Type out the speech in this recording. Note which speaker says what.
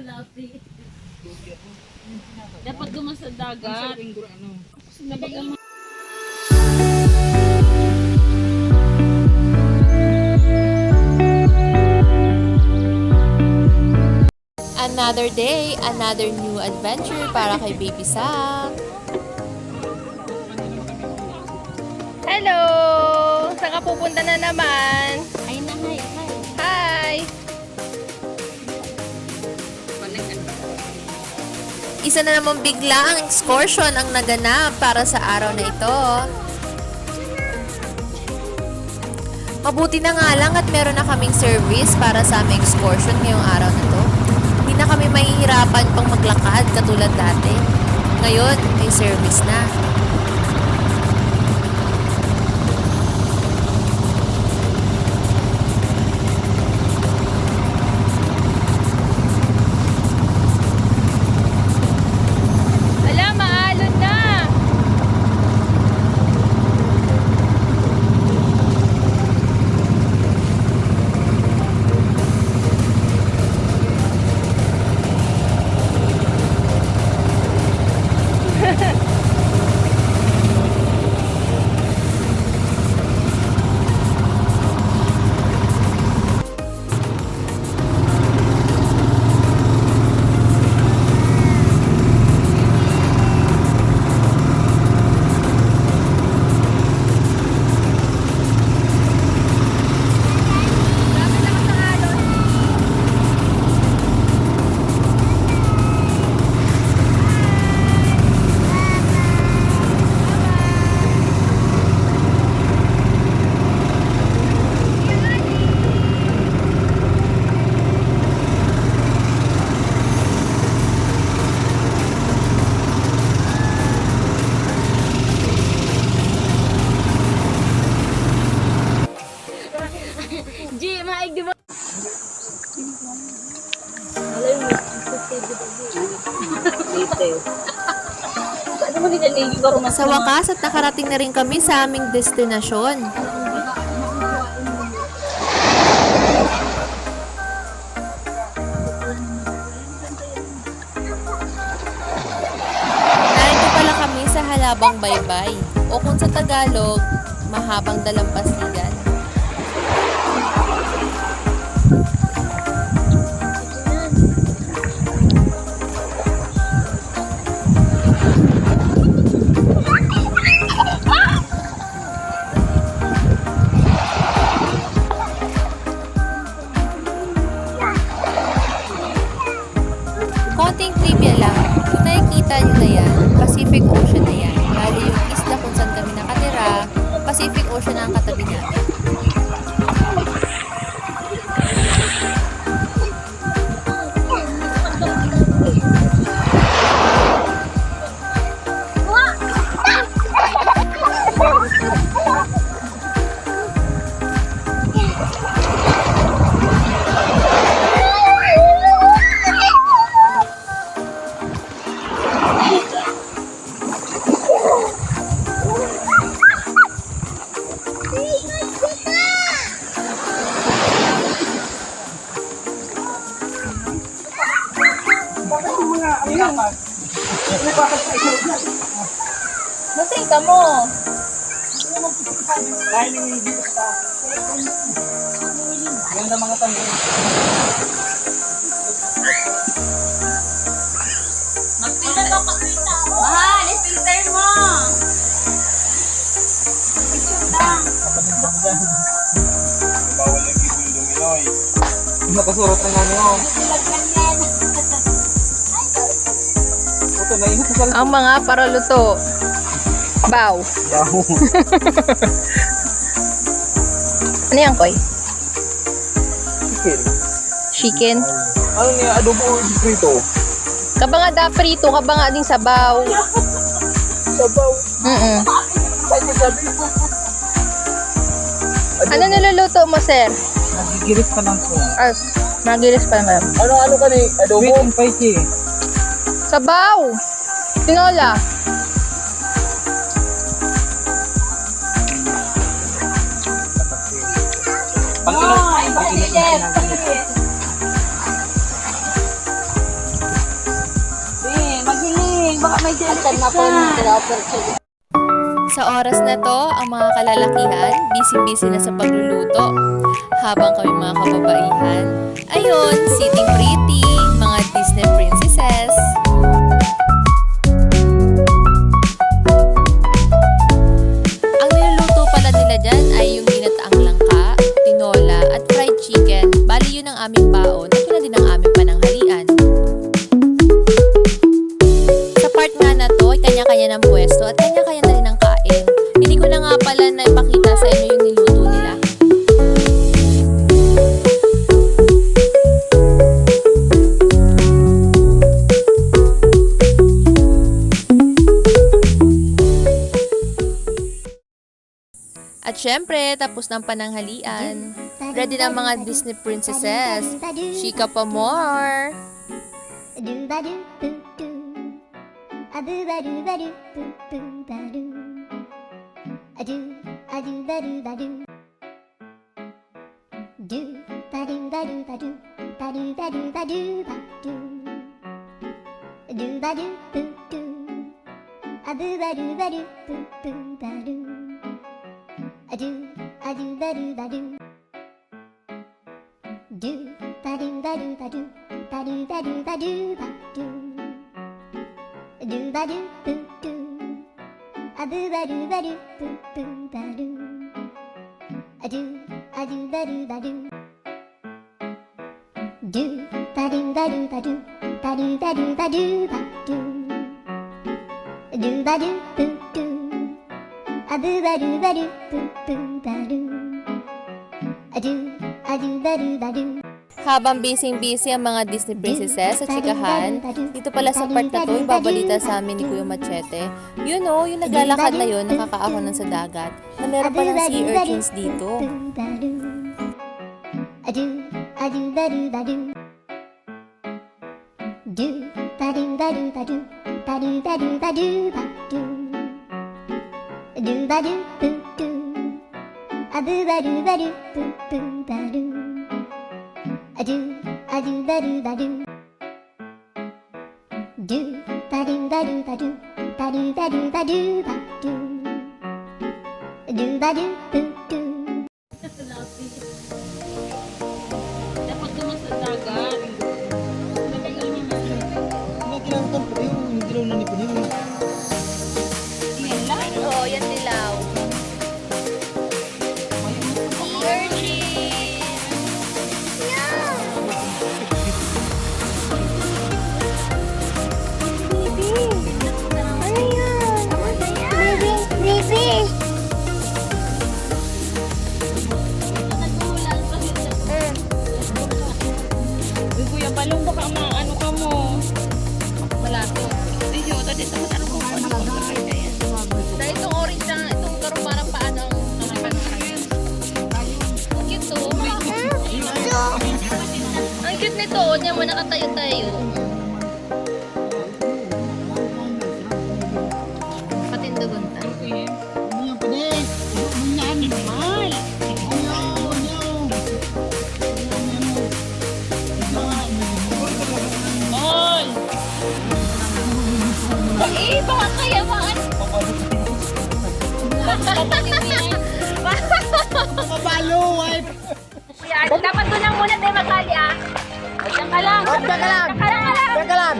Speaker 1: Lapi. Dapat dumas sa dagat. Dapat ang
Speaker 2: Another day, another new adventure para kay Baby Sam.
Speaker 3: Hello! Saan ka pupunta na naman?
Speaker 1: Ay
Speaker 2: Isa na namang bigla ang excursion ang naganap para sa araw na ito. Mabuti na nga lang at meron na kaming service para sa aming excursion ngayong araw na to. Hindi na kami mahihirapan pang maglakad katulad dati. Ngayon, may service na. Sa wakas at nakarating na rin kami sa aming destinasyon. Narito pala kami sa Halabang Baybay o kung sa Tagalog, Mahabang Dalampasigan. Konting trivia lang, kung nakikita nyo na yan, Pacific Ocean na yan. Bali yung isla kung saan kami nakatira, Pacific Ocean ang katabi namin.
Speaker 3: Ka mo!
Speaker 1: Mahal, i-filter mo!
Speaker 4: Bawal yung gigil luminoy. Nakasurat na nga niyo. Puto, naingat na sa
Speaker 3: Ang mga paraluto. Bow.
Speaker 4: Yahoo!
Speaker 3: Ano yan, Koy?
Speaker 4: Chicken.
Speaker 3: Chicken?
Speaker 4: Ano niya, adobo o prito?
Speaker 3: Kabanga da prito, kabanga ding sabaw.
Speaker 4: Sabaw.
Speaker 3: Mm
Speaker 4: ko.
Speaker 3: Ano niluluto mo, sir?
Speaker 4: Nagigirit pa lang po.
Speaker 3: Ah, magilis pa naman.
Speaker 4: Ano, ano ka ni? Adobo? Sweet and spicy.
Speaker 3: Sabaw! Tinola.
Speaker 4: Yes, yes. Baka may
Speaker 3: jellyfish na. po yung.
Speaker 1: Sa oras na to, ang mga kalalakihan, busy-busy na sa pagluluto. Habang kami mga kababaihan, ayun, sitting pretty, mga Disney princesses, At syempre, tapos ng pananghalian. Ready na ang mga Disney princesses. Chika pa more! a do a do ba do ba do do ba do ba do ba do ba do ba do ba do ba do do ba do boo do a boo ba do ba do boo boo ba do a do a do ba do ba do do ba do ba do ba do ba do ba do ba do ba do do ba do boo Habang busy-busy ang mga Disney princesses sa chikahan, dito pala sa part na to, ibabalita sa amin ni Kuya Machete. You know, yung naglalakad na yun, nakakaahonan sa dagat, na meron palang sea urchins dito.
Speaker 5: do
Speaker 1: ba do boo
Speaker 3: do a do ba do ba do boo boo ba do
Speaker 1: a
Speaker 3: do a do ba do ba do do ba do ba
Speaker 1: do ba do ba do ba do ba do ba do ba do ba do nito. Diyan mo nakatayo-tayo. Patindugon ta.
Speaker 3: Eh, baka kaya maan. Yan, dapat doon lang muna tayo magsali ah. Diyan ka lang. Diyan ka lang. Diyan ka lang.